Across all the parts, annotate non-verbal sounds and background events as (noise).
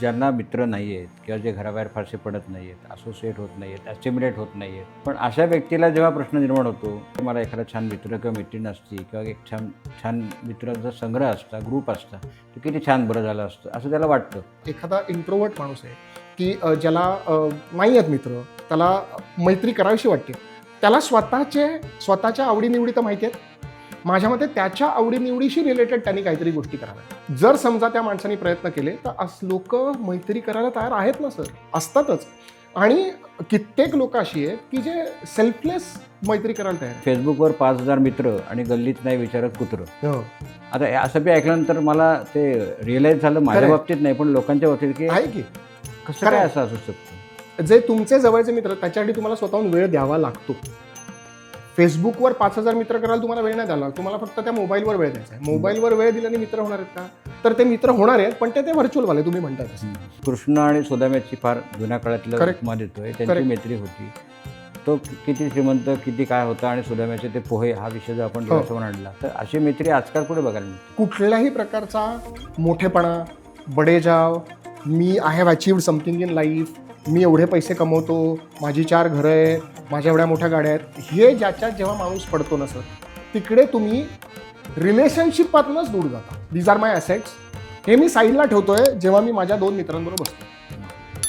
ज्यांना मित्र नाही आहेत किंवा जे घराबाहेर फारसे पडत नाही आहेत असोसिएट होत नाही आहेत ॲस्टिम्युलेट होत नाही आहेत पण अशा व्यक्तीला जेव्हा प्रश्न निर्माण होतो मला एखादा छान मित्र किंवा मैत्रीण असती किंवा एक छान छान मित्रांचा संग्रह असता ग्रुप असता तर किती छान बरं झालं असतं असं त्याला वाटतं. एखादा इंट्रोवर्ट माणूस आहे की ज्याला नाही आहेत मित्र त्याला मैत्री करावीशी वाटते. त्याला स्वतःचे स्वतःच्या आवडीनिवडी तर माहिती आहेत माझ्या मते त्याच्या आवडीनिवडीशी रिलेटेड त्यांनी काहीतरी गोष्टी कराव्या. जर समजा त्या माणसाने प्रयत्न केले तर लोक मैत्री करायला तयार आहेत ना सर असतातच. आणि कित्येक लोक अशी आहेत की जे सेल्फलेस मैत्री करायला तयार फेसबुकवर पाच हजार मित्र आणि गल्लीत नाही विचारत कुत्रं. आहेत आता हे असं बी ऐकल्यानंतर मला ते रिअलाईज झालं माझ्या. बाबतीत नाही पण लोकांच्या बाबतीत की आहे की? कसं काय. असं असू शकतं? जे तुमचे जवळचे मित्र त्याच्यासाठी तुम्हाला स्वतःहून वेळ द्यावा लागतो. फेसबुकवर पाच हजार मित्र करायला तुम्हाला वेळ नाही द्यावा लागतो तुम्हाला फक्त त्या मोबाईलवर वेळ द्यायचा आहे. मोबाईलवर वेळ दिल्याने मित्र होणार आहेत का? तर ते मित्र होणार आहेत पण ते ते व्हर्च्युअल वाले तुम्ही म्हणता तसं. कृष्ण आणि सुदाम्याची फार जुन्या काळातलं. उपमा देतोय त्यांची Correct. मैत्री होती. तो किती श्रीमंत किती काय होता आणि सुदाम्याचे ते पोहे हा विषय जर आपण हो. डोळ्यासमोर आणला. तर अशी मैत्री आजकाल कुठे बघायला मिळते? कुठल्याही प्रकारचा मोठेपणा बडेजाव मी I have achieved something in life मी एवढे पैसे कमवतो माझी चार घरं आहेत माझ्या एवढ्या मोठ्या गाड्या आहेत हे ज्याच्यात जेव्हा माणूस पडतो ना सर तिकडे तुम्ही रिलेशनशिपातूनच दूर जाता. दीज आर माय असेट्स हे मी साईडला ठेवतोय जेव्हा मी माझ्या दोन मित्रांबरोबर बसतो.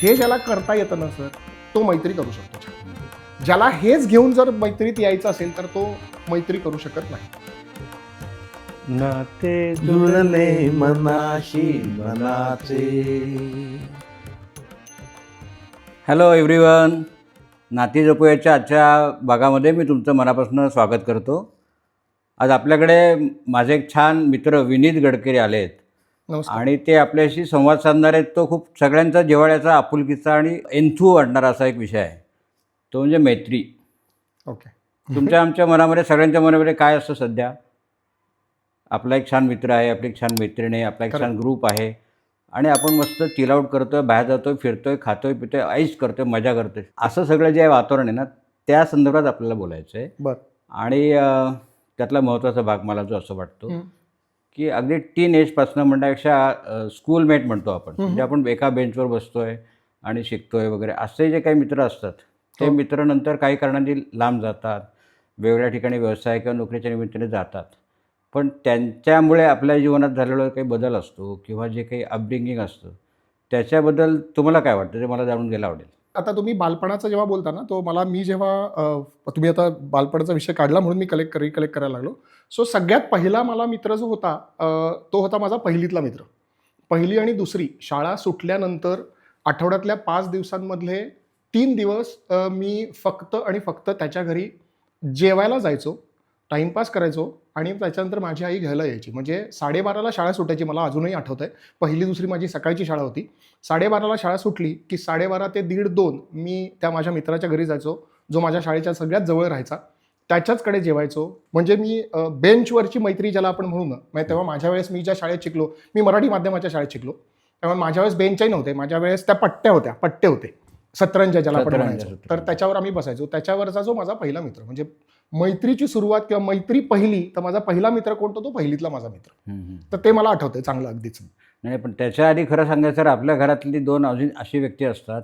हे ज्याला करता येतं ना सर तो मैत्री करू शकतो. ज्याला हेच घेऊन जर मैत्रीत यायचं असेल तर तो मैत्री करू शकत नाही. नाते जुळले मनाशी मनाचे. हॅलो एव्हरीवन नाती जपूयाच्या आजच्या भागामध्ये मी तुमचं मनापासून स्वागत करतो. आज आपल्याकडे माझे एक छान मित्र विनीत गडकरी आले आहेत आणि ते आपल्याशी संवाद साधणार आहेत. तो खूप सगळ्यांचा जिव्हाळ्याचा आपुलकीचा आणि एन्थू वाटणारा असा एक विषय आहे. तो म्हणजे मैत्री. ओके. तुमच्या आमच्या मनामध्ये सगळ्यांच्या मनामध्ये काय असतं सध्या? आपला एक छान मित्र आहे आपली एक छान मैत्रीण आहे आपला एक. छान ग्रुप आहे. आणि आपण मस्त चिल आउट करतोय बाहेर जातोय फिरतोय खातोय पितोय ऐश करतोय मजा करतोय असं सगळं जे वातावरण आहे ना त्या संदर्भात आपल्याला बोलायचं आहे बर आणि त्यातला महत्त्वाचा भाग मला जो असं वाटतो. की अगदी टीन एजपासनं म्हणण्यापेक्षा स्कूलमेट म्हणतो आपण. म्हणजे आपण एका बेंचवर बसतोय आणि शिकतोय वगैरे असे जे काही मित्र असतात ते हो. मित्र नंतर काही कारणांनी लांब जातात वेगवेगळ्या ठिकाणी व्यवसाय किंवा नोकरीच्या निमित्ताने जातात पण त्यांच्यामुळे आपल्या जीवनात झालेला काही बदल असतो किंवा जे काही अपब्रिंगिंग असतं त्याच्याबद्दल तुम्हाला काय वाटतं? ते मला जाणून घ्यायला आवडेल. आता तुम्ही बालपणाचा जेव्हा बोलता ना तो मला मी जेव्हा तुम्ही आता बालपणाचा विषय काढला म्हणून मी कलेक्ट करी कलेक्ट करायला लागलो. सो सगळ्यात पहिला मला मित्र जो होता तो होता माझा पहिलीतला मित्र. पहिली आणि दुसरी शाळा सुटल्यानंतर आठवड्यातल्या पाच दिवसांमधले तीन दिवस मी फक्त आणि फक्त त्याच्या घरी जेवायला जायचो. टाईमपास करायचो आणि त्याच्यानंतर माझी आई घ्यायला यायची. म्हणजे साडेबाराला शाळा सुटायची मला अजूनही आठवत आहे पहिली दुसरी माझी सकाळची शाळा होती. साडेबाराला शाळा सुटली की साडेबारा ते दीड दोन मी त्या माझ्या मित्राच्या घरी जायचो जो माझ्या शाळेच्या सगळ्यात जवळ राहायचा. त्याच्याचकडे जेवायचो. म्हणजे मी बेंचवरची मैत्री ज्याला आपण म्हणू ना म्हणजे तेव्हा माझ्या वेळेस मी ज्या शाळेत शिकलो मी मराठी माध्यमाच्या शाळेत शिकलो. तेव्हा माझ्या वेळेस बेंचही नव्हते. माझ्या वेळेस त्या पट्ट्या होत्या पट्टे होते. सतरंजा ज्याला आपण म्हणायचो. तर त्याच्यावर आम्ही बसायचो. त्याच्यावरचा जो माझा पहिला मित्र म्हणजे मैत्रीची सुरुवात किंवा मैत्री पहिली तर माझा पहिला मित्र कोणता तो पहिलीतला माझा मित्र. तर ते मला आठवतंय चांगलं अगदीच. नाही पण त्याच्या आधी खरं सांगायचं तर आपल्या घरातली दोन अजून अशी व्यक्ती असतात.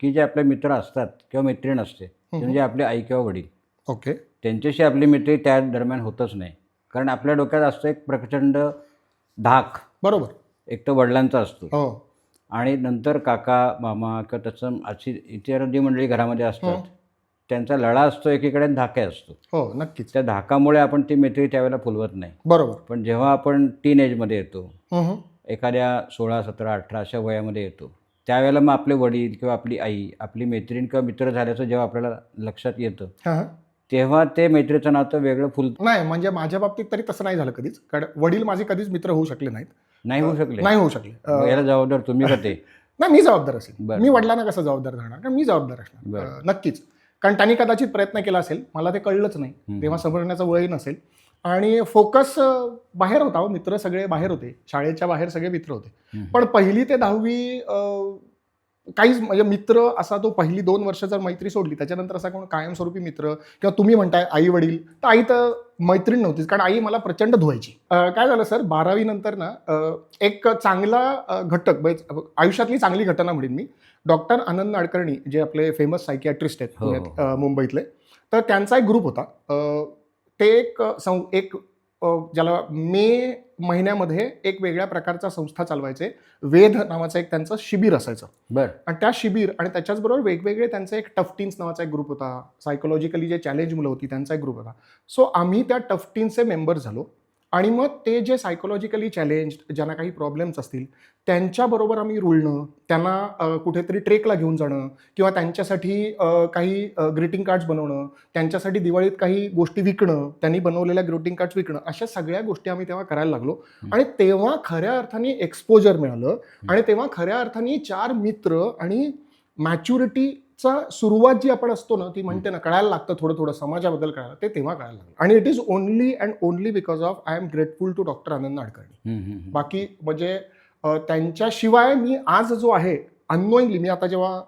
की जे आपले मित्र असतात किंवा मैत्रीण असते. म्हणजे आपले आई किंवा वडील. ओके. त्यांच्याशी आपली मैत्री त्या दरम्यान होतच नाही. कारण आपल्या डोक्यात असतं एक प्रचंड धाक. बरोबर. एक तर वडिलांचा असतो. हो. आणि नंतर काका मामा किंवा तसं अशी इतर जी मंडळी घरामध्ये असतात. त्यांचा लढा असतो एकीकडे आणि धाके असतो. हो नक्कीच. त्या धाकामुळे आपण ती मैत्री त्यावेळेला फुलवत नाही. बरोबर. पण जेव्हा आपण टीन एजमध्ये येतो हम्म. एखाद्या सोळा सतरा अठरा अशा वयामध्ये येतो त्यावेळेला मग आपले वडील किंवा आपली आई आपली मैत्रीण किंवा मित्र झाल्याचं जेव्हा आपल्याला लक्षात येतं हा, हा. तेव्हा ते मैत्रीचं नातं वेगळं फुल नाही म्हणजे माझ्या बाबतीत तरी तसं नाही झालं कधीच. कारण वडील माझे कधीच मित्र होऊ शकले नाहीत. नाही होऊ शकले. नाही होऊ शकले. मग याला जबाबदार तुम्ही का ते? (laughs) नाही मी जबाबदार असेल. बरं. मी वडिलांना कसं जबाबदार राहणार? कारण मी जबाबदार असणार. अं, नक्कीच. कारण त्यांनी कदाचित प्रयत्न केला असेल मला ते कळलंच नाही. तेव्हा समजण्याचं वयही नसेल आणि फोकस बाहेर होता हो मित्र सगळे बाहेर होते शाळेच्या बाहेर सगळे मित्र होते. पण पहिली ते दहावी अं, काहीच म्हणजे मित्र असा तो पहिली दोन वर्ष जर मैत्री सोडली त्याच्यानंतर असा कोण कायमस्वरूपी मित्र किंवा तुम्ही म्हणताय आई वडील तर आई तर मैत्रीण नव्हतीच कारण आई मला प्रचंड धुवायची काय झालं सर बारावी नंतर ना एक चांगला घटक म्हणजे आयुष्यातली चांगली घटना म्हणेन मी डॉक्टर आनंद नाडकर्णी जे आपले फेमस सायकियाट्रिस्ट आहेत हो, हो. मुंबईतले तर त्यांचा एक ग्रुप होता ते एक एक ज्याला मे महिन्यामध्ये एक वेगळ्या प्रकारचा संस्था चालवायचे. वेध नावाचं एक त्यांचं शिबिर असायचं. बर. आणि त्या शिबिर आणि त्याच्याचबरोबर वेगवेगळे त्यांचा एक टफटीन्स नावाचा एक ग्रुप होता. सायकोलॉजिकली जे चॅलेंज मुलं होती त्यांचा एक ग्रुप होता. सो आम्ही त्या टफटीन्सचे मेंबर झालो. आणि मग ते जे सायकोलॉजिकली चॅलेंज ज्यांना काही प्रॉब्लेम्स असतील त्यांच्याबरोबर आम्ही रुळणं त्यांना कुठेतरी ट्रेकला घेऊन जाणं किंवा त्यांच्यासाठी काही ग्रीटिंग कार्ड्स बनवणं त्यांच्यासाठी दिवाळीत काही गोष्टी विकणं त्यांनी बनवलेल्या ग्रीटिंग कार्ड्स विकणं अशा सगळ्या गोष्टी आम्ही तेव्हा करायला लागलो. आणि तेव्हा खऱ्या अर्थाने एक्सपोजर मिळालं. आणि तेव्हा खऱ्या अर्थाने चार मित्र आणि मॅच्युरिटीचा सुरुवात जी आपण असतो ना ती म्हणते ना कळायला लागतं थोडं थोडं समाजाबद्दल कळायला ते तेव्हा कळायला लागलं आणि it is only and only because of I am grateful to doctor Anand Nadkarni. बाकी म्हणजे त्यांच्याशिवाय मी आज जो आहे अननोईंगली मी आता जेव्हा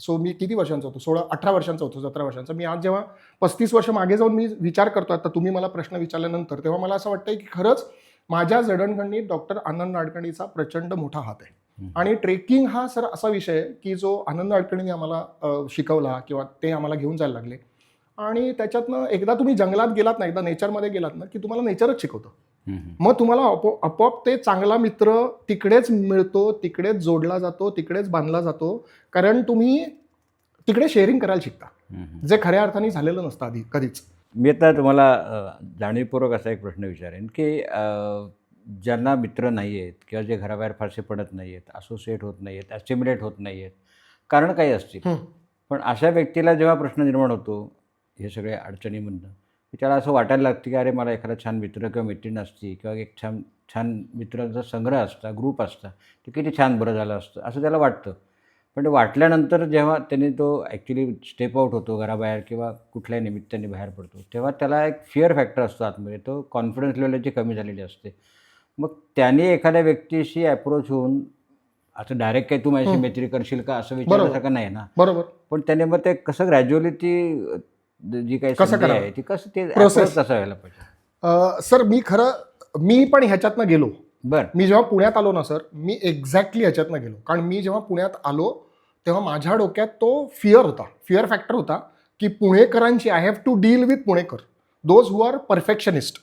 सो मी किती वर्षांचा होतो? सोळा अठरा वर्षांचा होतो सतरा वर्षांचा. मी आज जेव्हा पस्तीस वर्ष मागे जाऊन मी विचार करतो आता तुम्ही मला प्रश्न विचारल्यानंतर तेव्हा मला असं वाटतंय की खरंच माझ्या जडणघडणीत डॉक्टर आनंद नाडकर्णीचा प्रचंड मोठा हात आहे. आणि ट्रेकिंग हा सर असा विषय की जो आनंद नाडकर्णीने आम्हाला शिकवला किंवा ते आम्हाला घेऊन जायला लागले. आणि त्याच्यातनं एकदा तुम्ही जंगलात गेलात ना एकदा नेचरमध्ये गेलात ना की तुम्हाला नेचरच शिकवतं. मग तुम्हाला आपोआप ते चांगला मित्र तिकडेच मिळतो तिकडेच जोडला जातो तिकडेच बांधला जातो. कारण तुम्ही तिकडे शेअरिंग करायला शिकता. जे खऱ्या अर्थाने झालेलं नसतं आधी कधीच. मी आता तुम्हाला जाणीवपूर्वक असा एक प्रश्न विचारेन की ज्यांना मित्र नाही आहेत किंवा जे घराबाहेर फारसे पडत नाही आहेत असोसिएट होत नाही आहेत ॲस्टिम्युलेट होत नाही आहेत कारण काही असतील. पण अशा व्यक्तीला जेव्हा प्रश्न निर्माण होतो हे सगळे अडचणीमधनं की त्याला असं वाटायला लागतं की अरे मला एखादा छान मित्र किंवा मैत्रीण असती किंवा एक छान छान मित्रांचा संग्रह असता ग्रुप असता ते किती छान बरं झालं असतं असं त्याला वाटतं. पण ते वाटल्यानंतर जेव्हा त्याने तो ॲक्च्युली स्टेप आउट होतो घराबाहेर किंवा कुठल्याही निमित्ताने बाहेर पडतो तेव्हा त्याला एक फिअर फॅक्टर असतो आतमध्ये तो कॉन्फिडन्स लेवलची कमी झालेली असते. मग त्याने एखाद्या व्यक्तीशी अप्रोच होऊन असं डायरेक्ट काही तू माझ्याशी. मैत्री करशील का असं. विचारण्यासारखं नाही ना? बरोबर. पण त्याने मग ते कसं ग्रॅज्युअली ती जी काही कसं? आहे ती कसं ते approach कसं व्हायला पाहिजे सर मी खरं मी पण ह्याच्यातनं गेलो. बरं. मी जेव्हा पुण्यात आलो ना सर मी एक्झॅक्टली ह्याच्यातनं गेलो. कारण मी जेव्हा पुण्यात आलो तेव्हा माझ्या डोक्यात तो फिअर होता. फिअर फॅक्टर होता की पुणेकरांची I have to deal with Punekar. Those who are perfectionist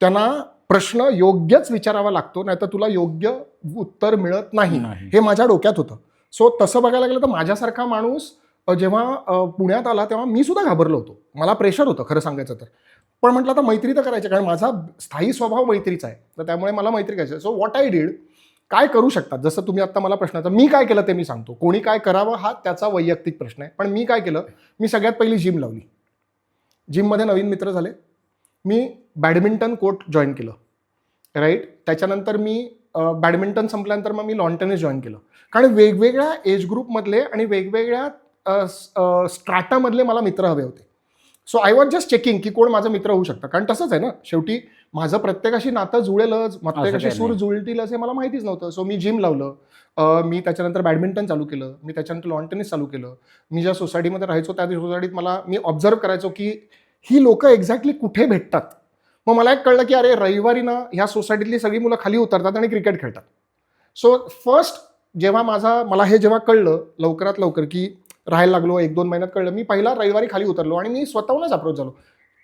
त्यांना प्रश्न योग्यच विचारावा लागतो नाही तर तुला योग्य उत्तर मिळत नाही. हे माझ्या डोक्यात होतं. सो तसं बघायला गेलं तर माझ्यासारखा माणूस जेव्हा पुण्यात आला तेव्हा मी सुद्धा घाबरलो होतो. मला प्रेशर होतं खरं सांगायचं तर. पण म्हटलं आता मैत्री तर करायची कारण माझा स्थायी स्वभाव मैत्रीचा आहे. तर त्यामुळे मला मैत्री करायची. सो व्हॉट आय डीड काय करू शकतात? जसं तुम्ही आत्ता मला प्रश्नाचा मी काय केलं ते मी सांगतो. कोणी काय करावं हा त्याचा वैयक्तिक प्रश्न आहे. पण मी काय केलं मी सगळ्यात पहिली जिम लावली. जिममध्ये नवीन मित्र झाले. मी बॅडमिंटन कोर्ट जॉईन केलं राईट त्याच्यानंतर मी बॅडमिंटन संपल्यानंतर मग मी लॉन टेनिस जॉईन केलं. कारण वेगवेगळ्या एज ग्रुपमधले आणि वेगवेगळ्या स्ट्रॅटामधले मला मित्र हवे होते. So I was just checking की कोण माझं मित्र होऊ शकतं. कारण तसंच आहे ना शेवटी माझं प्रत्येकाशी नातं जुळेलच प्रत्येकाशी सूर. जुळतीलच हे मला माहितीच नव्हतं. सो मी जिम लावलं. मी त्याच्यानंतर बॅडमिंटन चालू केलं. मी त्याच्यानंतर लॉन टेनिस चालू केलं. मी ज्या सोसायटीमध्ये राहायचो त्या सोसायटीत मला मी ऑब्झर्व करायचो की ही लोकं एक्झॅक्टली कुठे भेटतात? मग मला एक कळलं की अरे रविवारी ना ह्या सोसायटीतली सगळी मुलं खाली उतरतात आणि क्रिकेट खेळतात. सो फर्स्ट जेव्हा माझा मला हे जेव्हा कळलं लवकरात लवकर की राहायला लागलो एक दोन महिन्यात कळलं मी पहिला रविवारी खाली उतरलो आणि मी स्वतःहूनच अप्रोच झालो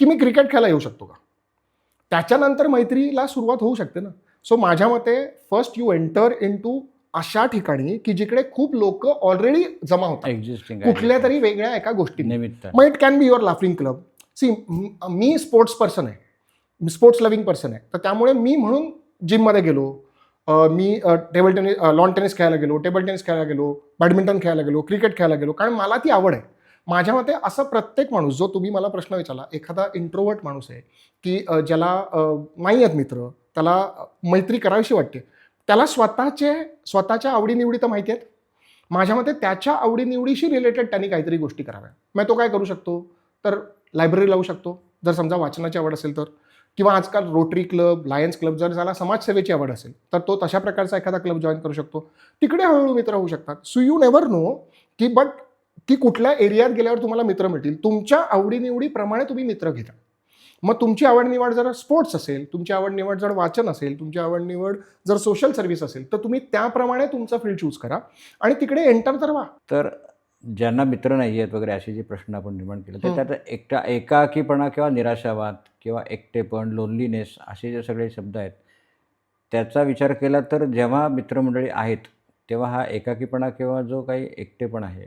की मी क्रिकेट खेळायला येऊ शकतो का? त्याच्यानंतर मैत्रीला सुरुवात होऊ शकते ना. सो माझ्या मते first you enter into अशा ठिकाणी की जिकडे खूप लोक ऑलरेडी जमा होतात. एक्झिस्टिंग कुठल्या तरी वेगळ्या एका गोष्टी निमित्त. मग it can be your laughing club see me sports person आहे. स्पोर्ट्स लव्हिंग पर्सन आहे. तर त्यामुळे मी म्हणून जिममध्ये गेलो. मी टेबल टेनिस लॉन टेनिस खेळायला गेलो टेबल टेनिस खेळायला गेलो बॅडमिंटन खेळायला गेलो क्रिकेट खेळायला गेलो. कारण मला ती आवड आहे. माझ्या मते असा प्रत्येक माणूस जो तुम्ही मला प्रश्न विचारला एखादा इंट्रोवर्ट माणूस आहे की ज्याला नाही आहेत मित्र त्याला मैत्री करावीशी वाटते. त्याला स्वतःचे स्वतःच्या आवडीनिवडी तर माहिती आहेत. माझ्या मते त्याच्या आवडीनिवडीशी रिलेटेड त्यांनी काहीतरी गोष्टी कराव्या. मग तो काय करू शकतो? तर लायब्ररी लावू शकतो. जर समजा वाचनाची आवड असेल तर किंवा आजकाल रोटरी क्लब लायन्स क्लब जर झाला समाजसेवेची आवड असेल तर तो तशा प्रकारचा एखादा क्लब जॉईन करू शकतो. तिकडे हळूहळू मित्र होऊ शकतात. सो यू नेवर नो की बट की कुठल्या एरियात गेल्यावर तुम्हाला मित्र मिळतील. तुमच्या आवडीनिवडीप्रमाणे तुम्ही मित्र घेता. मग तुमची आवडनिवड जर स्पोर्ट्स असेल तुमची आवडनिवड जर वाचन असेल तुमची आवडनिवड जर सोशल सर्व्हिस असेल तर तुम्ही त्याप्रमाणे तुमचं फील्ड चूज करा. आणि तिकडे एंटर तर व्हा. तर ज्यांना मित्र नाही आहेत वगैरे असे जे प्रश्न आपण निर्माण केले हं. तर त्यात एकटा एकाकीपणा किंवा निराशावाद किंवा एकटेपण लोनलीनेस असे जे सगळे शब्द आहेत त्याचा विचार केला तर जेव्हा मित्रमंडळी आहेत तेव्हा हा एकाकीपणा किंवा जो काही एकटेपण आहे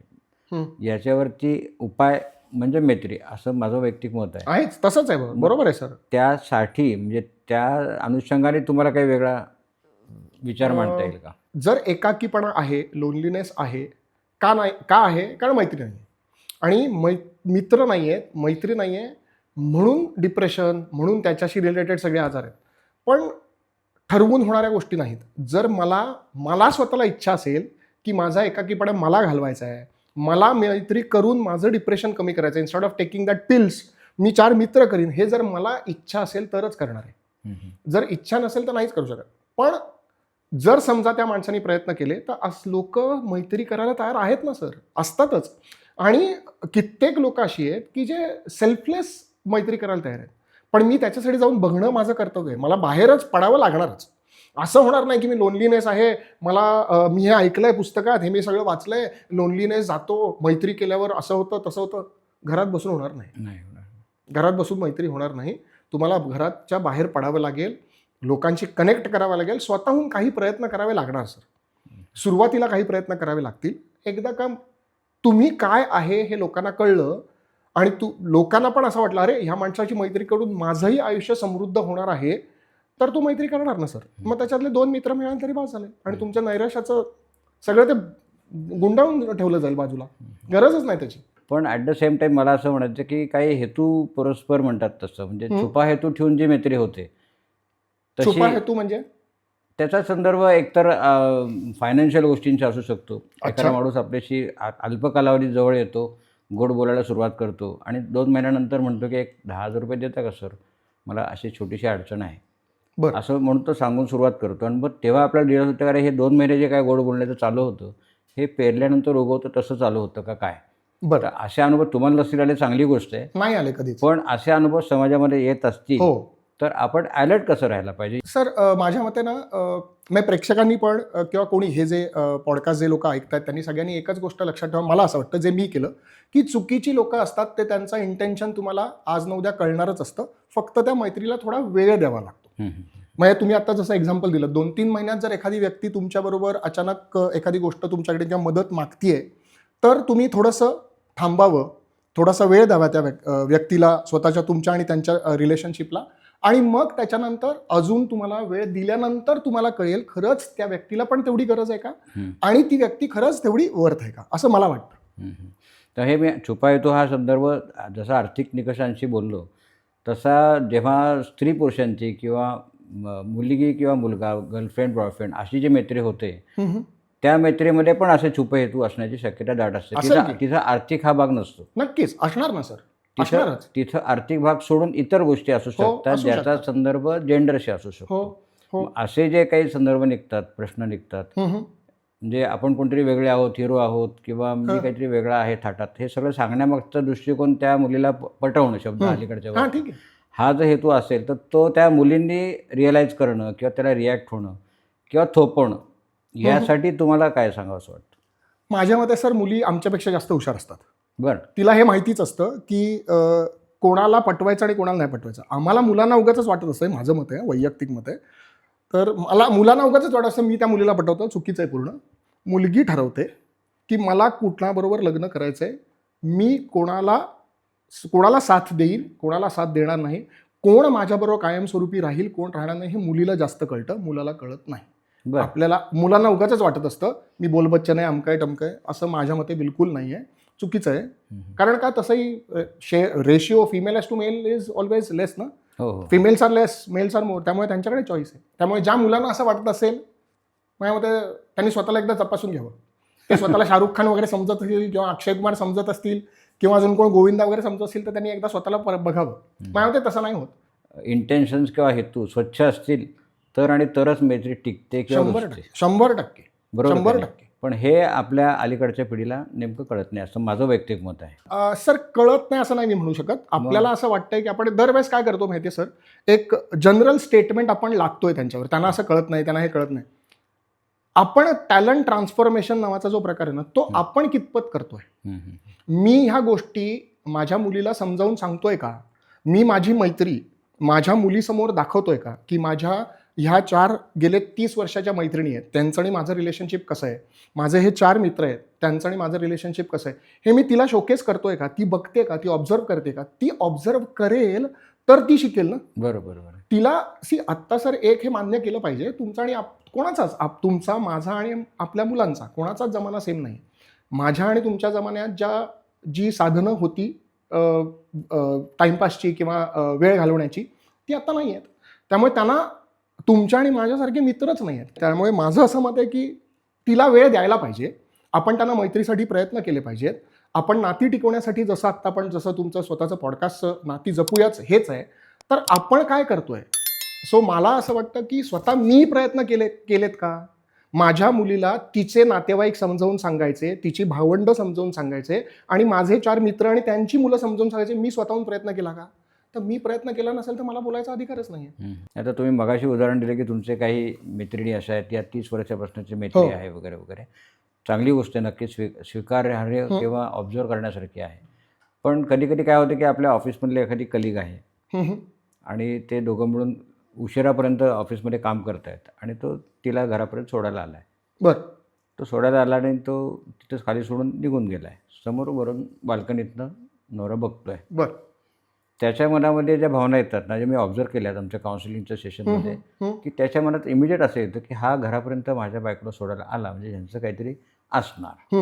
हं. याच्यावरती उपाय म्हणजे मैत्री असं माझं वैयक्तिक मत आहे आहेच तसंच आहे. बरोबर आहे सर त्यासाठी म्हणजे त्या अनुषंगाने तुम्हाला काही वेगळा विचार मांडता येईल का जर एकाकीपणा आहे लोनलीनेस आहे का नाही का आहे? कारण मैत्री नाही आणि मै मित्र नाही आहेत मैत्री नाही आहे म्हणून डिप्रेशन म्हणून त्याच्याशी रिलेटेड सगळे आजार आहेत. पण ठरवून होणाऱ्या गोष्टी नाहीत. जर मला मला स्वतःला इच्छा असेल की माझा एकाकीपणा मला घालवायचा आहे मला मैत्री करून माझं डिप्रेशन कमी करायचं instead of taking that pills मी चार मित्र करीन हे जर मला इच्छा असेल तरच करणार आहे. जर इच्छा नसेल तर नाहीच करू शकत. पण जर समजा त्या माणसाने प्रयत्न केले तर अस लोक मैत्री करायला तयार आहेत ना सर? असतातच. आणि कित्येक लोक अशी आहेत की जे सेल्फलेस मैत्री करायला तयार आहेत. पण मी त्याच्यासाठी जाऊन बघणं माझं कर्तव्य आहे. मला बाहेरच पडावं लागणारच. असं होणार नाही की मी लोनलीनेस आहे मला मी हे ऐकलंय पुस्तकात हे मी सगळं वाचलंय लोनलीनेस जातो मैत्री केल्यावर असं होतं तसं होतं. घरात बसून होणार नाही. घरात बसून मैत्री होणार नाही. तुम्हाला घराच्या बाहेर पडावं लागेल. लोकांशी कनेक्ट करावं लागेल. स्वतःहून काही प्रयत्न करावे लागणार सर सुरुवातीला काही प्रयत्न करावे लागतील. एकदा का तुम्ही काय आहे हे लोकांना कळलं आणि तू लोकांना पण असं वाटलं अरे ह्या माणसाची मैत्री करून माझंही आयुष्य समृद्ध होणार आहे तर तू मैत्री करणार ना सर मग त्याच्यातले दोन मित्र मिळाले तरी बास झाले. आणि तुमच्या नैराश्याचं सगळं ते गुंडाळून ठेवलं जाईल बाजूला. गरजच नाही त्याची. पण ॲट द सेम टाइम मला असं म्हणायचं की काही हेतू परस्पर म्हणतात तसं. म्हणजे. छुपा हेतू ठेवून जी मैत्री होते छुपा हेतू म्हणजे? त्याचा संदर्भ एकतर फायनान्शियल गोष्टींचा असू शकतो. एखादा माणूस आपल्याशी अल्प कालावधीत जवळ येतो गोड बोलायला सुरुवात करतो आणि दोन महिन्यानंतर म्हणतो की एक दहा हजार रुपये देता का सर? मला अशी छोटीशी अडचण आहे. बरं. असं म्हणून तो सांगून सुरुवात करतो. आणि मग तेव्हा आपल्याला डिअर होतं अरे हे दोन महिने जे काय गोड बोलण्याचं चालू होतं हे पेरल्यानंतर उगवतं तसं चालू होतं का काय? बरं. असे अनुभव तुम्हाला नसतील आले चांगली गोष्ट आहे. नाही आले कधीच. पण असे अनुभव समाजामध्ये येत असतील. हो. तर आपण अलर्ट कसं राहायला पाहिजे? सर माझ्या मते ना म्हणजे प्रेक्षकांनी पण किंवा कोणी हे जे पॉडकास्ट जे लोक ऐकतात त्यांनी सगळ्यांनी एकच गोष्ट लक्षात ठेवा. मला असं वाटतं जे मी केलं की चुकीची लोक असतात ते त्यांचं इंटेन्शन तुम्हाला आज न उद्या कळणारच असतं. फक्त त्या मैत्रीला थोडा वेळ द्यावा लागतो. म्हणजे तुम्ही आता जसं एक्झाम्पल दिलं दोन तीन महिन्यात जर एखादी व्यक्ती तुमच्याबरोबर अचानक एखादी गोष्ट तुमच्याकडे किंवा मदत मागतीये तर तुम्ही थोडंसं थांबावं थोडासा वेळ द्यावा त्या व्यक्तीला स्वतःच्या तुमच्या आणि त्यांच्या रिलेशनशिपला आणि मग त्याच्यानंतर अजून तुम्हाला वेळ दिल्यानंतर तुम्हाला कळेल खरंच त्या व्यक्तीला पण तेवढी गरज आहे का. आणि ती व्यक्ती खरंच तेवढी वर्थ आहे का असं मला वाटतं. तर हे मी छुपा येतो हा संदर्भ जसा आर्थिक निकषांशी बोललो तसा जेव्हा स्त्री पुरुषांची किंवा मुलगी किंवा मुलगा गर्लफ्रेंड बॉयफ्रेंड अशी जी मैत्री होते. त्या मैत्रीमध्ये पण असे छुपे हेतू असण्याची शक्यता दाट असते? तिचा आर्थिक हा भाग नसतो नक्कीच असणार ना सर तिथं असणारच तिथं आर्थिक भाग सोडून इतर गोष्टी असू हो, शकतात असू ज्याचा शकतात. संदर्भ जेंडरशी असू हो शकतो हो मग असे जे काही संदर्भ निघतात प्रश्न निघतात. म्हणजे आपण कोणतरी वेगळे आहोत हिरो आहोत किंवा मी हं. काहीतरी वेगळा आहे थाटात हे सगळं सांगण्यामागचा दृष्टिकोन त्या मुलीला प- पटवणं शब्द हं. अलीकडच्या हा वर. ठीक आहे हा जर हेतू असेल तर तो त्या मुलींनी रिअलाईज करणं किंवा त्याला रिॲक्ट होणं किंवा थोपवणं यासाठी तुम्हाला काय सांगावं असं वाटतं माझ्या मते सर मुली आमच्यापेक्षा जास्त हुशार असतात बरं. तिला हे माहितीच असतं की कोणाला पटवायचं आणि कोणाला नाही पटवायचं. आम्हाला मुलांना उगाच वाटत असतं हे माझं मत आहे वैयक्तिक मत आहे. तर मला मुलांना उगाच वाटत असतं मी त्या मुलीला पटवतो चुकीचं आहे पूर्ण. मुलगी ठरवते की मला कुठल्याबरोबर लग्न करायचं आहे मी कोणाला कोणाला साथ देईन कोणाला साथ देणार नाही कोण माझ्याबरोबर कायमस्वरूपी राहील कोण राहणार नाही हे मुलीला जास्त कळतं मुलाला कळत नाही. आपल्याला मुलांना उगाच वाटत असतं मी बोलबच्चन आहे अमकं आहे टमकं आहे असं माझ्या मते बिलकुल नाही आहे चुकीचं आहे. कारण का तसंही शे ratio female as to male is always less ना? Females are less males are more त्यामुळे त्यांच्याकडे चॉईस आहे. त्यामुळे ज्या मुलांना असं वाटत असेल माझ्या मते त्यांनी स्वतःला एकदा तपासून घ्यावं. ते स्वतःला शाहरुख खान वगैरे समजत असतील किंवा अक्षय कुमार समजत असतील किंवा अजून कोण गोविंदा वगैरे समजत असतील तर त्यांनी एकदा स्वतःला पर- बघावं. माझ्या मते तसं नाही होत. इंटेन्शन्स किंवा हेतू स्वच्छ असतील तर आणि तरच मैत्री टिकते शंभर. टक्के. शंभर टक्के. बरोबर शंभर? टक्के. पण हे आपल्या अलीकडच्या पिढीला नेमकं कळत नाही असं माझं वैयक्तिक मत आहे. सर कळत नाही असं नाही मी म्हणू शकत. आपल्याला असं वाटतंय की आपण दरवेळेस काय करतो माहितीये सर? एक जनरल स्टेटमेंट आपण लागतोय त्यांच्यावर. त्यांना असं कळत नाही त्यांना हे कळत नाही. आपण टॅलेंट ट्रान्सफॉर्मेशन नावाचा जो प्रकार आहे ना तो. आपण कितपत करतोय. मी ह्या गोष्टी माझ्या मुलीला समजावून सांगतोय का? मी माझी मैत्री माझ्या मुलीसमोर दाखवतोय का? की माझ्या ह्या चार गेले तीस वर्षाच्या मैत्रिणी आहेत. त्यांचं आणि माझं रिलेशनशिप कसं आहे? माझे हे चार मित्र आहेत. त्यांचं आणि माझं रिलेशनशिप कसं आहे? हे मी तिला शोकेस करतोय का? ती बघते का? ती ऑब्झर्व करते का? ती ऑब्झर्व करेल तर ती शिकेल ना? बरोबर बरोबर. तिला सी आत्ता सर एक हे मान्य केलं पाहिजे तुमचा आणि आप कोणाचाच आप तुमचा माझा आणि आपल्या मुलांचा कोणाचाच जमाना सेम नाही. माझ्या आणि तुमच्या जमान्यात ज्या जी साधनं होती टाईमपासची किंवा वेळ घालवण्याची ती आता नाही आहेत. त्यामुळे त्यांना तुमच्या आणि माझ्यासारखे मित्रच नाही आहेत. त्यामुळे माझं असं मत आहे की तिला वेळ द्यायला पाहिजे. आपण त्यांना मैत्रीसाठी प्रयत्न केले पाहिजेत. आपण नाती टिकवण्यासाठी जसं आत्ता आपण जसं तुमचं स्वतःचं पॉडकास्टचं नाती जपूयाच हेच आहे. तर आपण काय करतोय? सो मला असं वाटतं की स्वतः मी प्रयत्न केले केलेत का? माझ्या मुलीला तिचे नातेवाईक समजावून सांगायचे तिची भावंड समजावून सांगायचे आणि माझे चार मित्र आणि त्यांची मुलं समजावून सांगायचे मी स्वतःहून प्रयत्न केला का? तर मी प्रयत्न केला नसेल तर मला बोलायचा अधिकारच नाही. आता तुम्ही मगाशी उदाहरण दिलं की तुमचे काही मैत्रिणी अशा आहेत या तीस वर्षापासूनची मैत्री हो. आहे वगैरे वगैरे. चांगली गोष्ट आहे नक्कीच स्वी स्वीकार्य हं. किंवा ऑब्झर्व करण्यासारखी आहे. पण कधी कधी काय होतं की आपल्या ऑफिसमधले एखादी कलिग आहे. आणि ते दोघं मिळून उशिरापर्यंत ऑफिसमध्ये काम करत आहेत आणि तो तिला घरापर्यंत सोडायला आला आहे बरं. तो सोडायला आला आणि तो तिथंच खाली सोडून निघून गेला आहे समोर वरून बाल्कनीतनं नवरा बघतो आहे बरं. त्याच्या मनामध्ये ज्या भावना येतात ना जे मी ऑब्झर्व केल्यात आमच्या काउन्सिलिंगच्या सेशनमध्ये. की त्याच्या मनात इमिजिएट असं येतं की हा घरापर्यंत माझ्या बायकोला सोडायला आला म्हणजे ह्यांचं काहीतरी असणार.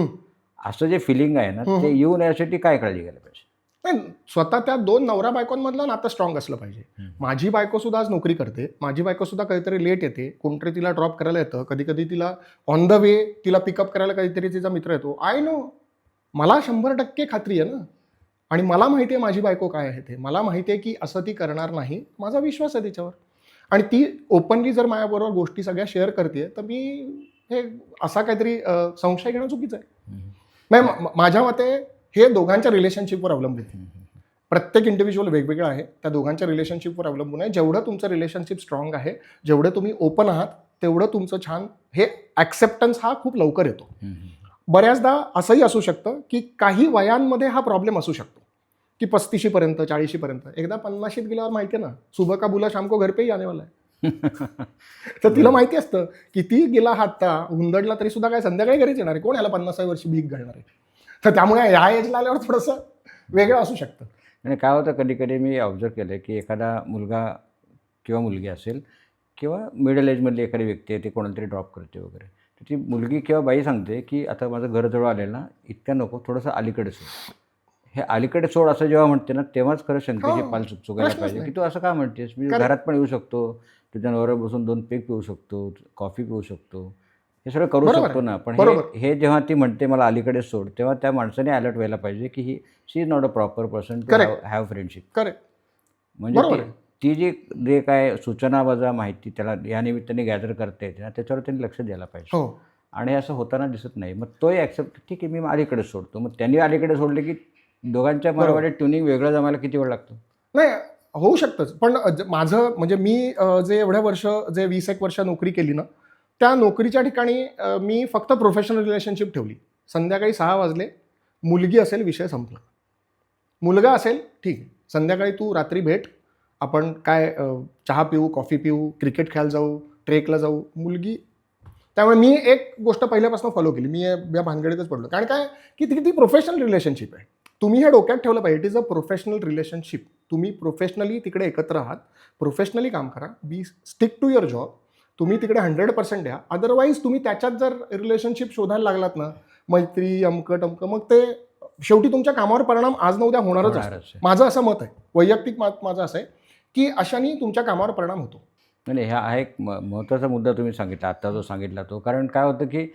असं जे फिलिंग आहे ना. ते येऊ नये काय काळजी घ्यायला पाहिजे? नाही स्वतः त्या दोन नवरा बायकोंमधलं नातं स्ट्रॉंग असलं पाहिजे. माझी बायको सुद्धा आज नोकरी करते. माझी बायको सुद्धा कधीतरी लेट येते. कोणतरी तिला ड्रॉप करायला येतं. कधी कधी तिला ऑन द वे तिला पिकअप करायला कधीतरी तिचा मित्र येतो. आय नो मला शंभर टक्के खात्री आहे ना. आणि मला माहिती आहे माझी बायको काय आहे ते. मला माहिती आहे की असं ती करणार नाही माझा विश्वास आहे तिच्यावर. आणि ती ओपनली जर माझ्याबरोबर गोष्टी सगळ्या शेअर करते तर मी हे असा काहीतरी संशय घेणं चुकीचं आहे. नाही माझ्या मते हे दोघांच्या रिलेशनशिपवर अवलंबून आहे. प्रत्येक इंडिव्हिज्युअल वेगवेगळं आहे त्या दोघांच्या रिलेशनशिपवर अवलंबून आहे. जेवढं तुमचं रिलेशनशिप स्ट्रॉंग आहे जेवढे तुम्ही ओपन आहात तेवढं तुमचं छान हे ॲक्सेप्टन्स हा खूप लवकर येतो. बऱ्याचदा असंही असू शकतं की काही वयांमध्ये हा प्रॉब्लेम असू शकतो. की पस्तीशीपर्यंत चाळीशीपर्यंत एकदा पन्नाशीत गेल्यावर माहिती आहे ना सुबह का बुला शाम को घर पे ही आने वाला है (laughs) तर तिला माहिती असतं किती गेला हा आत्ता हुंदडला तरी सुद्धा काय संध्याकाळी घरीच येणार आहे. कोण याला पन्नासाव्या वर्षी भीक घालणार आहे? तर त्यामुळे ह्या एजला आल्यावर थोडंसं वेगळं असू शकतं. आणि काय होतं कधी कधी मी ऑब्झर्व केलं की एखादा मुलगा किंवा मुलगी असेल किंवा मिडल एजमधली एखादी व्यक्ती आहे ती कोणाला तरी ड्रॉप करते वगैरे. तर ती मुलगी किंवा बाई सांगते की आता माझं घर जवळ आलेलं ना इतक्या नको थोडंसं अलीकडे सोड हे अलीकडे सोड असं जेव्हा म्हणते ना तेव्हाच खरं शंकेचे हो, पाल चुक चुकायला पाहिजे. की तू असं का म्हणतेस मी. घरात पण येऊ शकतो तुझ्या नवऱ्यावर बसून दोन पेक पिऊ शकतो कॉफी पिऊ शकतो हे सगळं करू शकतो. ना पण हे. हे जेव्हा ती म्हणते मला अलीकडे सोड तेव्हा त्या माणसाने अलर्ट व्हायला पाहिजे की ही she is not a proper person to. Have friendship correct म्हणजे. ती जी जे काय सूचना वजा माहिती त्याला या निमित्ताने गॅदर करता येते ना त्याच्यावर त्यांनी लक्ष द्यायला पाहिजे हो आणि असं होताना दिसत नाही मग तोही ॲक्सेप्ट ठीक आहे मी अलीकडे सोडतो मग त्यांनी अलीकडे सोडले की दोघांच्या मनामध्ये ट्युनिंग वेगळं जमायला किती वेळ लागतो? नाही होऊ शकतंच. पण माझं म्हणजे मी जे एवढ्या वर्ष जे वीस एक वर्ष नोकरी केली ना त्या नोकरीच्या ठिकाणी मी फक्त प्रोफेशनल रिलेशनशिप ठेवली. संध्याकाळी सहा वाजले मुलगी असेल विषय संपला. मुलगा असेल ठीक. संध्याकाळी तू रात्री भेट. आपण काय चहा पिऊ कॉफी पिऊ क्रिकेट खेळायला जाऊ ट्रेकला जाऊ मुलगी. त्यामुळे मी एक गोष्ट पहिल्यापासून फॉलो केली. मी या भानगडीतच पडलो. कारण काय? की ती ती प्रोफेशनल रिलेशनशिप आहे. तुम्ही हे डोक्यात ठेवलं पाहिजे. It is a professional relationship तुम्ही प्रोफेशनली तिकडे एकत्र आहात. प्रोफेशनली काम करा. Be stick to your job तुम्ही तिकडे हंड्रेड पर्सेंट द्या. अदरवाईज तुम्ही त्याच्यात जर रिलेशनशिप शोधायला लागलात ना मैत्री अमकं टमकं मग ते शेवटी तुमच्या कामावर परिणाम आज न उद्या होणारच आहे. माझं असं मत आहे. वैयक्तिक मत माझं असं आहे की अशाने तुमच्या कामावर परिणाम होतो. नाही नाही, हा एक म- महत्त्वाचा मुद्दा तुम्ही सांगितला. आत्ता जो सांगितला तो. कारण काय होतं की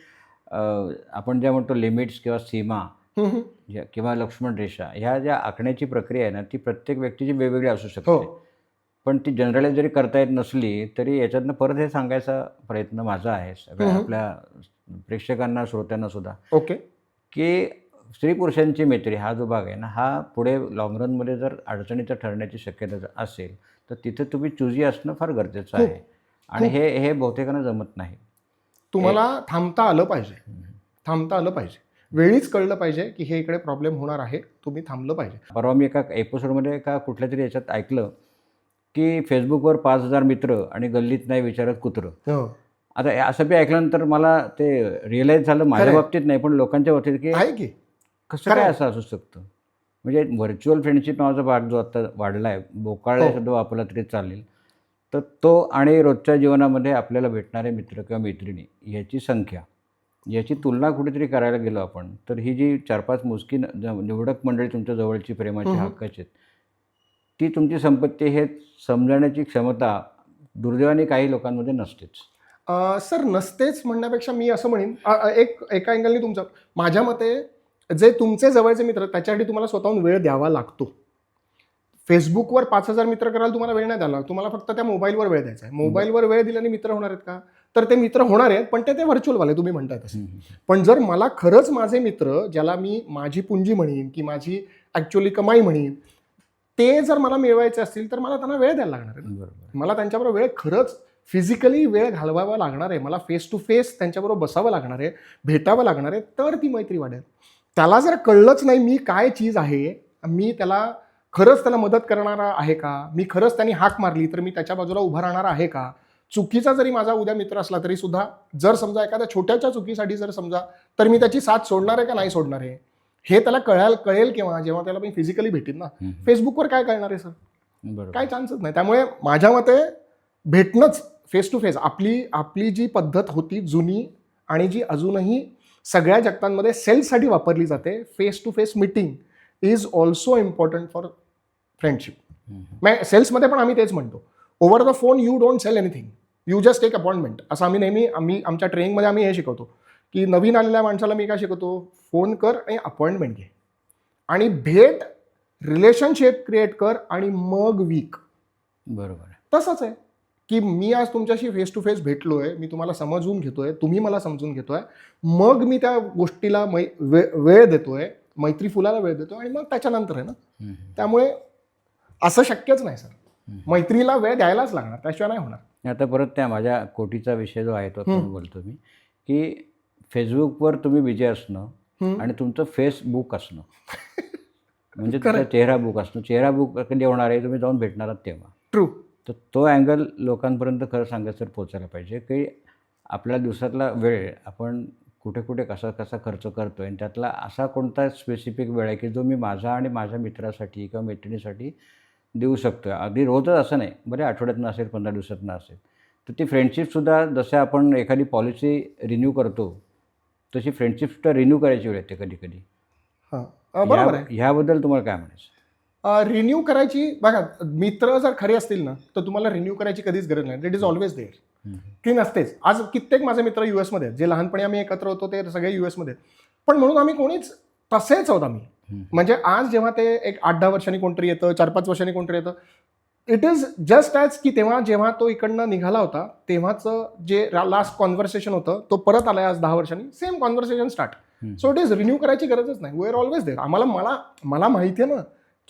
आपण ज्या म्हणतो लिमिट्स किंवा सीमा. ज्या- किंवा लक्ष्मण रेषा ह्या ज्या आखण्याची प्रक्रिया आहे ना ती प्रत्येक व्यक्तीची वेगवेगळी असू हो. शकते पण ती जनरलाइज जरी करता येत नसली तरी याच्यातनं परत हे सांगायचा प्रयत्न माझा आहे सगळ्या हम्म. आपल्या प्रेक्षकांना श्रोत्यांना सुद्धा. ओके. की स्त्री पुरुषांची मैत्री हा जो भाग आहे ना हा पुढे लाँग रनमध्ये जर अडचणीचा ठरण्याची शक्यता जर असेल तर तिथे तुम्ही चुजी असणं फार गरजेचं खूप. आहे. आणि हे हे बहुतेकांना जमत नाही. तुम्हाला थांबता आलं पाहिजे. थांबता आलं पाहिजे. वेळीच कळलं पाहिजे की हे इकडे प्रॉब्लेम होणार आहे तुम्ही थांबलं पाहिजे परवा मी एका एपिसोडमध्ये एका कुठल्या तरी याच्यात ऐकलं की फेसबुकवर पाच हजार मित्र आणि गल्लीत नाही विचारत कुत्रं हो. आता हे असं बी ऐकल्यानंतर मला ते रिअलाईज झालं माझ्या. बाबतीत नाही पण लोकांच्या बाबतीत की आहे की कसं. काय असं असू शकतं म्हणजे व्हर्च्युअल फ्रेंडशिप नावाचा भाग जो आता वाढला आहे बोकाळला हो. शब्द वापरला तरी चालेल तर तो आणि रोजच्या जीवनामध्ये आपल्याला भेटणारे मित्र किंवा मैत्रिणी याची संख्या याची तुलना कुठेतरी करायला गेलो आपण तर ही जी चार पाच ज- निवडक मंडळी तुमच्या जवळची प्रेमाची. हक्काची आहेत ती तुमची संपत्ती हे समजण्याची क्षमता दुर्दैवाने काही लोकांमध्ये नसतेच. सर नसतेच म्हणण्यापेक्षा मी असं म्हणेन एक एका अँगलनी तुमचं माझ्या मते जे तुमचे जवळचे मित्र त्याच्यासाठी तुम्हाला स्वतःहून वेळ द्यावा लागतो. फेसबुकवर पाच हजार मित्र करायला तुम्हाला वेळ नाही द्यावा तुम्हाला फक्त त्या मोबाईलवर वेळ द्यायचा आहे. मोबाईलवर वेळ दिल्याने मित्र होणार आहेत का? तर ते मित्र होणार आहेत पण ते ते व्हर्च्युअलवाले तुम्ही म्हणताय तसे. पण जर मला खरंच माझे मित्र ज्याला मी माझी पुंजी म्हणीन की माझी ॲक्च्युअली कमाई म्हणीन ते जर मला मिळवायचे असतील तर मला त्यांना वेळ द्यायला लागणार आहे मला त्यांच्याबरोबर वेळ खरंच फिजिकली वेळ घालवावा लागणार आहे. मला फेस टू फेस त्यांच्याबरोबर बसावं लागणार आहे भेटावं लागणार आहे तर ती मैत्री वाढेल. त्याला जर कळलंच नाही मी काय चीज आहे मी त्याला खरंच त्याला मदत करणारा आहे का? मी खरंच त्यांनी हाक मारली तर मी त्याच्या बाजूला उभा राहणार आहे का? चुकीचा जरी माझा उद्या मित्र असला तरी सुद्धा जर समजा एखाद्या छोट्याच्या चुकीसाठी जर समजा तर मी त्याची साथ सोडणार आहे का नाही सोडणार आहे? हे त्याला कळाल कळेल केव्हा? जेव्हा त्याला मी फिजिकली भेटीन ना. फेसबुकवर काय कळणार आहे सर काय चान्सच नाही. त्यामुळे माझ्या मते भेटणंच फेस टू फेस आपली आपली जी पद्धत होती जुनी आणि जी अजूनही सगळ्या जगतांमध्ये सेल्ससाठी वापरली जाते face to face meeting is also important for friendship सेल्समध्ये पण आम्ही तेच म्हणतो. Over the phone you don't sell anything you just take appointment असं आम्ही नेहमी आम्ही आमच्या ट्रेनिंगमध्ये आम्ही हे शिकवतो की नवीन आलेल्या माणसाला मी काय शिकवतो फोन कर आणि अपॉइंटमेंट घे आणि भेट रिलेशनशिप क्रिएट कर आणि मग वीक बरोबर आहे. तसंच आहे की मी आज तुमच्याशी फेस टू फेस भेटलोय मी तुम्हाला समजून घेतोय तुम्ही मला समजून घेतोय मग मी त्या गोष्टीला मै वे वेळ देतोय मैत्री फुलाला वेळ देतोय आणि मग त्याच्यानंतर आहे ना. त्यामुळे असं शक्यच नाही सर. मैत्रीला वेळ द्यायलाच लागणार त्याशिवाय नाही होणार आता परत त्या माझ्या कोटीचा विषय जो आहे तो. बोलतो मी की फेसबुकवर तुम्ही बिजी असणं. आणि तुमचं फेसबुक असणं (laughs) म्हणजे. तुमचा चेहरा बुक असणं चेहरा बुक कधी होणार आहे तुम्ही जाऊन भेटणार आहात तेव्हा ट्रू तर तो अँगल लोकांपर्यंत खरं सांगायचं तर पोचायला पाहिजे की आपल्या दिवसातला वेळ आपण कुठे कुठे कसा कसा खर्च करतो आणि त्यातला असा कोणता स्पेसिफिक वेळ आहे की जो मी माझा आणि माझ्या मित्रासाठी किंवा मैत्रिणीसाठी देऊ शकतो अगदी रोजच असं नाही. बरे आठवड्यातनं असेल पंधरा दिवसातनं असेल. तर ती फ्रेंडशिपसुद्धा जसं आपण एखादी पॉलिसी रिन्यू करतो तशी फ्रेंडशिपसुद्धा रिन्यू करायची वेळ येते कधी कधी. हां. बरोबर आहे. ह्याबद्दल तुम्हाला काय म्हणायचं? रिन्यू करायची बघा मित्र जर खरे असतील ना तर तुम्हाला रिन्यू करायची कधीच गरज नाही. It is always there. ती नसतेच. आज कित्येक माझे मित्र युएसमध्ये आहेत. जे लहानपणी आम्ही एकत्र होतो ते सगळे युएसमध्ये पण म्हणून आम्ही कोणीच तसेच आहोत आम्ही. म्हणजे आज जेव्हा ते एक आठ दहा वर्षांनी कोणतरी येतं चार पाच वर्षांनी कोणतरी येतं इट इज जस्ट ॲज की तेव्हा जेव्हा तो इकडनं निघाला होता तेव्हाचं जे लास्ट कॉन्व्हर्सेशन होतं तो परत आलाय आज दहा वर्षांनी same conversation start. So it is renew करायची गरजच नाही. वी आर ऑलवेज देर आम्हाला मला मला माहिती आहे ना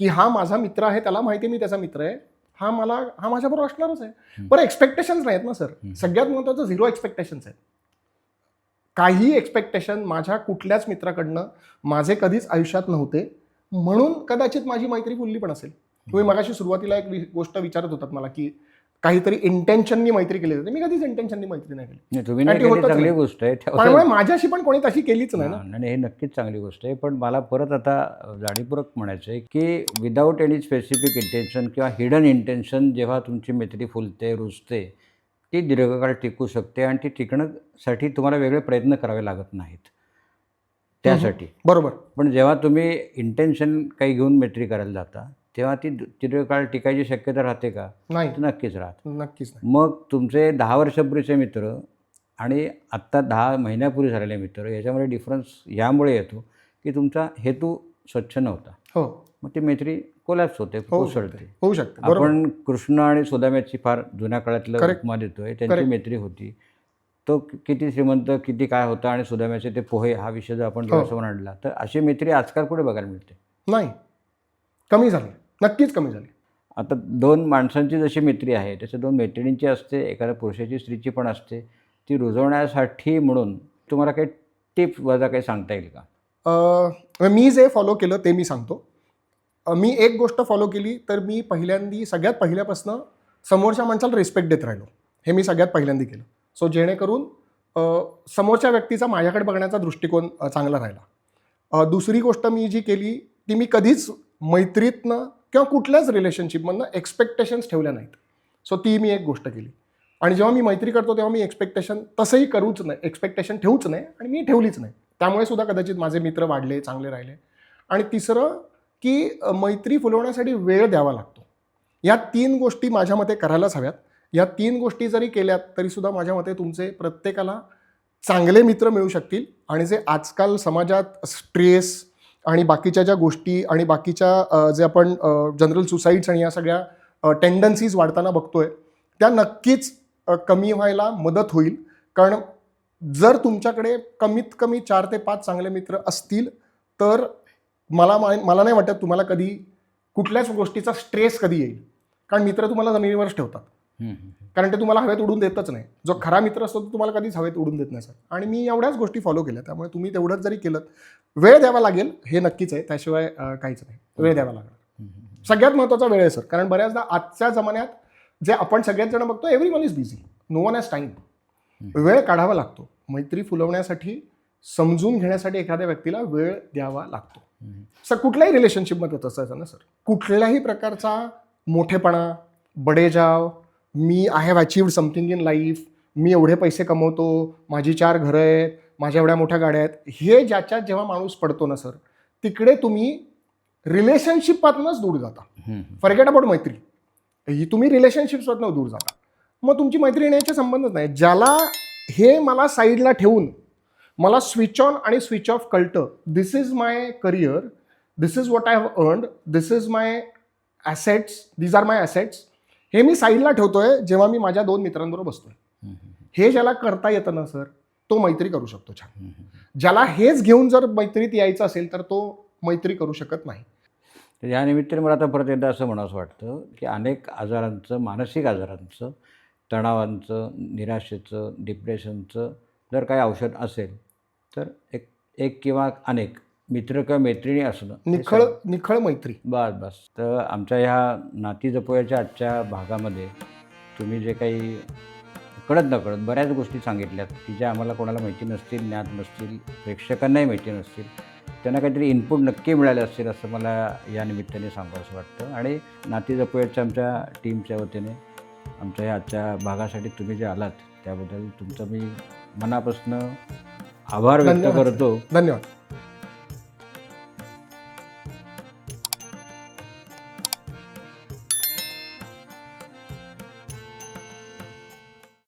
की हा माझा मित्र आहे त्याला माहिती आहे मी त्याचा मित्र आहे. हा मला हा माझ्याबरोबर असणारच आहे. बरं एक्सपेक्टेशन्स नाहीत ना सर. सगळ्यात महत्त्वाचं झिरो एक्सपेक्टेशन्स आहेत. काही एक्सपेक्टेशन माझ्या कुठल्याच मित्राकडनं माझे कधीच आयुष्यात नव्हते. म्हणून कदाचित माझी मैत्री फुलली पण असेल. तुम्ही मगाशी सुरुवातीला एक गोष्ट विचारत होतात मला की काहीतरी इंटेन्शननी मैत्री केली जाते मी कधीच इंटेन्शननी मैत्री नाही केली. चांगली. गोष्ट आहे. त्यामुळे माझ्याशी पण कोणी तशी केलीच नाही ना. हां, नाही हे नक्कीच चांगली गोष्ट आहे. पण मला परत आता जाणीवपूर्वक म्हणायचं आहे की विदाऊट एनी स्पेसिफिक इंटेन्शन किंवा हिडन इंटेन्शन जेव्हा तुमची मैत्री फुलते रुजते ती दीर्घकाळ टिकू शकते आणि ती टिकण्यासाठी तुम्हाला वेगळे प्रयत्न करावे लागत नाहीत. त्यासाठी. बरोबर. पण जेव्हा तुम्ही इंटेन्शन काही घेऊन मैत्री करायला जाता तेव्हा ती दीर्घकाळ टिकायची शक्यता राहते का? नाही. नक्कीच राहते. नक्कीच मग तुमचे दहा वर्षापूर्वीचे मित्र आणि आत्ता दहा महिन्यापूर्वी झालेले मित्र याच्यामध्ये डिफरन्स यामुळे येतो की तुमचा हेतू स्वच्छ नव्हता. हो. मग ती मैत्री कोलॅप्स होते होऊ कोसळते. होऊ शकते बरोबर. आपण कृष्ण आणि सुदाम्याची फार जुन्या काळातलं Correct. उपमा देतोय त्यांची Correct. मैत्री होती. तो किती श्रीमंत किती काय होता आणि सुदाम्याचे ते पोहे हा विषय जर आपण हो. डोळ्यासमोर आणला तर अशी मैत्री आजकाल कुठे बघायला मिळते? नाही. कमी झाली. नक्कीच कमी झाली. आता दोन माणसांची जशी मैत्री आहे तसे दोन मैत्रिणींची असते एखाद्या पुरुषाची स्त्रीची पण असते. ती रुजवण्यासाठी म्हणून तुम्हाला काही टिप्स वजा काही सांगता येईल का? अं, मी जे फॉलो केलं ते मी सांगतो. मी एक गोष्ट फॉलो केली तर मी पहिल्यांदी सगळ्यात पहिल्यापासून समोरच्या माणसाला रिस्पेक्ट देत राहिलो. हे मी सगळ्यात पहिल्यांदी केलं. सो जेणेकरून समोरच्या व्यक्तीचा माझ्याकडे बघण्याचा दृष्टिकोन चांगला राहिला. दुसरी गोष्ट मी जी केली ती मी कधीच मैत्रीतनं किंवा कुठल्याच रिलेशनशिपमधनं एक्सपेक्टेशन्स ठेवल्या नाहीत. सो ती मी एक गोष्ट केली. आणि जेव्हा मी मैत्री करतो तेव्हा मी एक्सपेक्टेशन तसंही करूच नाही एक्सपेक्टेशन ठेवूच नाही आणि मी ठेवलीच नाही. त्यामुळे सुद्धा कदाचित माझे मित्र वाढले चांगले राहिले. आणि तिसरं की मैत्री फुलवण्यासाठी वेळ द्यावा लागतो. या तीन गोष्टी माझ्या मते करायलाच हव्यात. या तीन गोष्टी जरी केल्यात तरीसुद्धा माझ्या मते तुमचे प्रत्येकाला चांगले मित्र मिळू शकतील आणि जे आजकाल समाजात स्ट्रेस आणि बाकीच्या ज्या गोष्टी आणि बाकीच्या जे आपण जनरल सुसाईड्स आणि या सगळ्या टेंडन्सीज वाढताना बघतोय त्या नक्कीच कमी व्हायला मदत होईल. कारण जर तुमच्याकडे कमीत कमी चार ते पाच चांगले मित्र असतील तर मला मला नाही वाटत तुम्हाला कधी कुठल्याच गोष्टीचा स्ट्रेस कधी येईल. कारण मित्र तुम्हाला जमिनीवरच ठेवतात. कारण ते तुम्हाला हवेत उडून देतच नाही. जो खरा मित्र असतो तो तुम्हाला कधीच हवेत उडून देत नाही सर. आणि मी एवढ्याच गोष्टी फॉलो केल्या. त्यामुळे तुम्ही तेवढंच जरी केलं वेळ द्यावा लागेल हे नक्कीच आहे. त्याशिवाय काहीच नाही. वेळ द्यावा लागणार. सगळ्यात महत्त्वाचा वेळ आहे सर. कारण बऱ्याचदा आजच्या जमान्यात जे आपण सगळ्याच जण बघतो everyone is busy no one has time वेळ काढावा लागतो. मैत्री फुलवण्यासाठी समजून घेण्यासाठी एखाद्या व्यक्तीला वेळ द्यावा लागतो. सर कुठल्याही रिलेशनशिपमध्ये तसं आहे ना सर? कुठल्याही प्रकारचा मोठेपणा बडेजाव मी I have achieved something in life मी एवढे पैसे कमवतो माझी चार घरं आहेत माझ्या एवढ्या मोठ्या गाड्या आहेत हे ज्याच्यात जेव्हा माणूस पडतो ना सर तिकडे तुम्ही रिलेशनशिपातूनच दूर जाता. फॉरगेट अबाउट मैत्री. ही तुम्ही रिलेशनशिप्समधनं दूर जाता. मग तुमची मैत्री येण्याचे संबंधच नाही. ज्याला हे मला साईडला ठेवून मला स्विच ऑन आणि स्विच ऑफ कळतं. This is my career this is what I have earned this is my assets these are my assets हे मी साईडला ठेवतोय जेव्हा मी माझ्या दोन मित्रांबरोबर बसतोय. हे ज्याला करता येतं ना सर तो मैत्री करू शकतो छान. ज्याला हेच घेऊन जर मैत्रीत यायचं असेल तर तो मैत्री करू शकत नाही. तर या निमित्ताने मला आता परत एकदा असं म्हणावंसं वाटतं की अनेक आजारांचं मानसिक आजारांचं तणावांचं निराशेचं डिप्रेशनचं जर काही औषध असेल तर एक एक किंवा अनेक मित्र किंवा मैत्रिणी असणं निखळ निखळ मैत्री. बस बस. तर आमच्या ह्या नाती जपोयाच्या आजच्या भागामध्ये तुम्ही जे काही कळत नकळत बऱ्याच गोष्टी सांगितल्यात की ज्या आम्हाला कोणाला माहिती नसतील ज्ञात नसतील प्रेक्षकांनाही माहिती नसतील त्यांना काहीतरी इनपुट नक्की मिळाले असतील असं मला या निमित्ताने सांगावं वाटतं. आणि नाती जपोयाच्या आमच्या टीमच्या वतीने आमच्या या आजच्या भागासाठी तुम्ही जे आलात त्याबद्दल तुमचं मी मनापासून आभार व्यक्त. करतो धन्यवाद